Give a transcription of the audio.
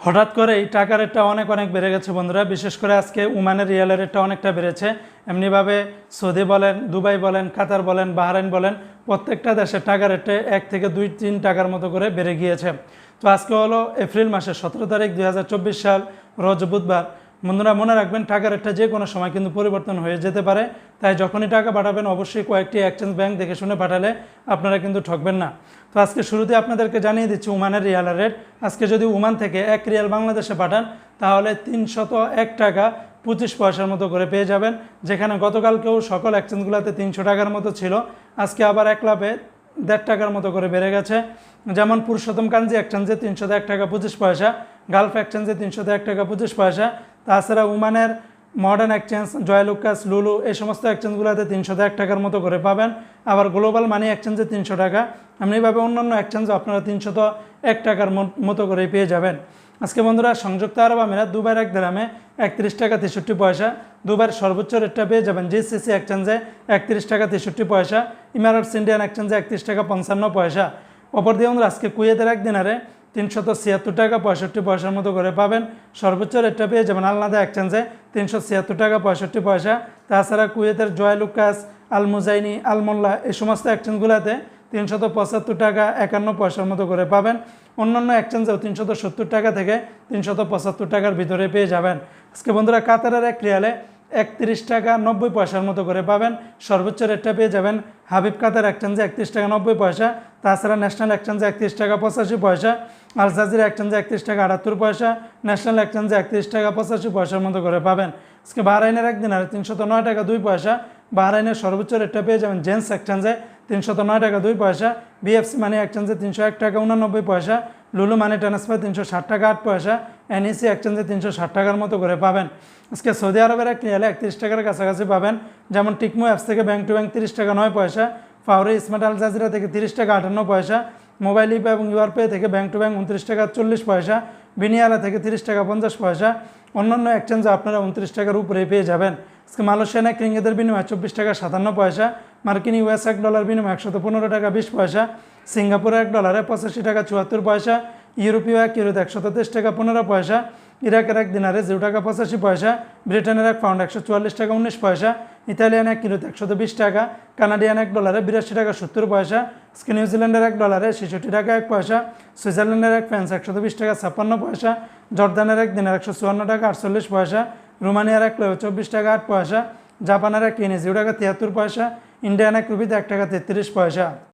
হঠাৎ করে এই টাকার রেটটা অনেক অনেক বেড়ে গেছে বন্ধুরা। বিশেষ করে আজকে উমানের রিয়ালের রেটটা অনেকটা বেড়েছে। এমনিভাবে সৌদি বলেন, দুবাই বলেন, কাতার বলেন, বাহরাইন বলেন, প্রত্যেকটা দেশের টাকার রেটে এক থেকে দুই, তিন টাকার মতো করে বেড়ে গিয়েছে। তো আজকে হলো এপ্রিল মাসের সতেরো তারিখ দুই হাজার চব্বিশ সাল, রোজ বুধবার। বন্ধুরা, মনে রাখবেন, টাকার রেটটা যে কোনো সময় কিন্তু পরিবর্তন হয়ে যেতে পারে। তাই যখনই টাকা পাঠাবেন, অবশ্যই কয়েকটি এক্সচেঞ্জ ব্যাংক দেখে শুনে পাঠালে আপনারা কিন্তু ঠকবেন না। তো আজকে শুরুতে আপনাদেরকে জানিয়ে দিচ্ছি উমানের রিয়ালের রেট। আজকে যদি উমান থেকে এক রিয়াল বাংলাদেশে পাঠান, তাহলে তিনশত এক টাকা পঁচিশ পয়সার মতো করে পেয়ে যাবেন। যেখানে গতকালকেও সকল এক্সচেঞ্জগুলোতে তিনশো টাকার মতো ছিল। আজকে আবার এক লাভে দেড় টাকার মতো করে বেড়ে গেছে। যেমন পুরুষোত্তম কাঞ্জি এক্সচেঞ্জে তিনশো এক টাকা পঁচিশ পয়সা, গালফ এক্সচেঞ্জে তিনশোতে এক টাকা পঁচিশ পয়সা তাছাড়া উমানের মডার্ন এক্সচেঞ্জ জয়লুকাস লুলু এই সমস্ত এক্সচেঞ্জগুলোতে তিনশো এক টাকার মতো করে পাবেন। আবার গ্লোবাল মানি এক্সচেঞ্জে তিনশো টাকা। এমনিভাবে অন্যান্য এক্সচেঞ্জে আপনারা তিনশত এক টাকার মতো করে পেয়ে যাবেন। আজকে বন্ধুরা, সংযুক্ত আরব আমিরাত দুবার এক গ্রামে একত্রিশ টাকা তেষট্টি পয়সা, দুবার সর্বোচ্চ রেটটা পেয়ে যাবেন জিসিসি এক্সচেঞ্জে একত্রিশ টাকা তেষট্টি পয়সা ইমারাটস ইন্ডিয়ান এক্সচেঞ্জে একত্রিশ টাকা পঞ্চান্ন পয়সা। অপর দিয়ে বন্ধুরা, আজকে কুয়েতের এক দিনারে তিনশত ছিয়াত্তর টাকা পঁয়ষট্টি পয়সার মতো করে পাবেন। সর্বোচ্চ রেটটা পেয়ে যাবেন আলনাদা এক্সচেঞ্জে তিনশো ছিয়াত্তর টাকা পঁয়ষট্টি পয়সা। তাছাড়া কুয়েতের জয়লুকাস আল মুজাইনি আলমোল্লা এই সমস্ত এক্সচেঞ্জগুলোতে তিনশত পঁচাত্তর টাকা একান্ন পয়সার মতো করে পাবেন। অন্যান্য এক্সচেঞ্জেও তিনশত সত্তর টাকা থেকে তিনশত পঁচাত্তর টাকার ভিতরে পেয়ে যাবেন। আজকে বন্ধুরা, কাতারের এক রিয়ালে একত্রিশ টাকা নব্বই পয়সার মতো করে পাবেন। সর্বোচ্চ রেটটা পেয়ে যাবেন হাবিব কাতার এক্সচেঞ্জে একত্রিশ টাকা নব্বই পয়সা। তাছাড়া ন্যাশনাল এক্সচেঞ্জে একত্রিশ টাকা পঁচাশি পয়সা। আল জাজিরা এক্সচেঞ্জে একত্রিশ টাকা আটাত্তর পয়সা, ন্যাশনাল এক্সচেঞ্জে একত্রিশ টাকা পঁচাশি পয়সার মতো করে পাবেন। আজকে বাহরাইনের একদিন আর তিনশত নয় টাকা দুই পয়সা। বাহরাইনের সর্বোচ্চ রেটটা পেয়ে যাবেন জেন্স এক্সচেঞ্জে তিনশত নয় টাকা দুই পয়সা, বিএফসি মানি এক্সচেঞ্জে তিনশো এক টাকা উনানব্বই পয়সা, লুলু মানি ট্রান্সফার তিনশো ষাট টাকা আট পয়সা, এনইসি এক্সচেঞ্জে তিনশো ষাট টাকার মতো করে পাবেন। আজকে সৌদি আরবের এক রিয়ালে একত্রিশ টাকার কাছাকাছি পাবেন, যেমন টিকমো অ্যাপস থেকে ব্যাংক টু ব্যাংক তিরিশ টাকা নয় পয়সা, ফাউরি স্মার্ট আল জাজিরা থেকে তিরিশ টাকা আটান্ন পয়সা মোবাইল ইপে এবং ইউআরপে থেকে ব্যাংক টু ব্যাংক উনত্রিশ টাকা চল্লিশ পয়সা বিনিয়ালা থেকে তিরিশ টাকা পঞ্চাশ পয়সা, অন্যান্য এক্সচেঞ্জে আপনারা উনত্রিশ টাকার উপরে পেয়ে যাবেন। আজকে মালয়েশিয়ান এক রিঙ্গিতের বিনিময় চব্বিশ টাকা সাতান্ন পয়সা, মার্কিন ইউএস এক ডলার বিনিময় একশত পনেরো টাকা বিশ পয়সা, সিঙ্গাপুরে এক ডলারে পঁচাশি টাকা চুয়াত্তর পয়সা, ইউরোপীয় এক ইউরোতে একশত তেইশ টাকা পনেরো পয়সা, ইরাকের এক দিনারে জিরো টাকা পঁচাশি পয়সা, ব্রিটেনের এক পাউন্ড একশো চুয়াল্লিশ টাকা উনিশ পয়সা, ইতালিয়ান এক কিলোতে একশত বিশ টাকা, কানাডিয়ান এক ডলারে বিরাশি টাকা সত্তর পয়সা আজকে নিউজিল্যান্ডের এক ডলারে ছেষট্টি টাকা, এক পয়সা। সুইজারল্যান্ডের এক ফ্যান্স একশো বিশ টাকা, ছাপ্পান্ন পয়সা। জর্দানের এক দিনের একশো চুয়ান্ন টাকা, আটচল্লিশ পয়সা। রোমানিয়ার এক চব্বিশ টাকা, আট পয়সা। জাপানের এক ইনে জিরো টাকা, তিয়াত্তর পয়সা। ইন্ডিয়ান এক রুপিতে এক টাকা, তেত্রিশ পয়সা।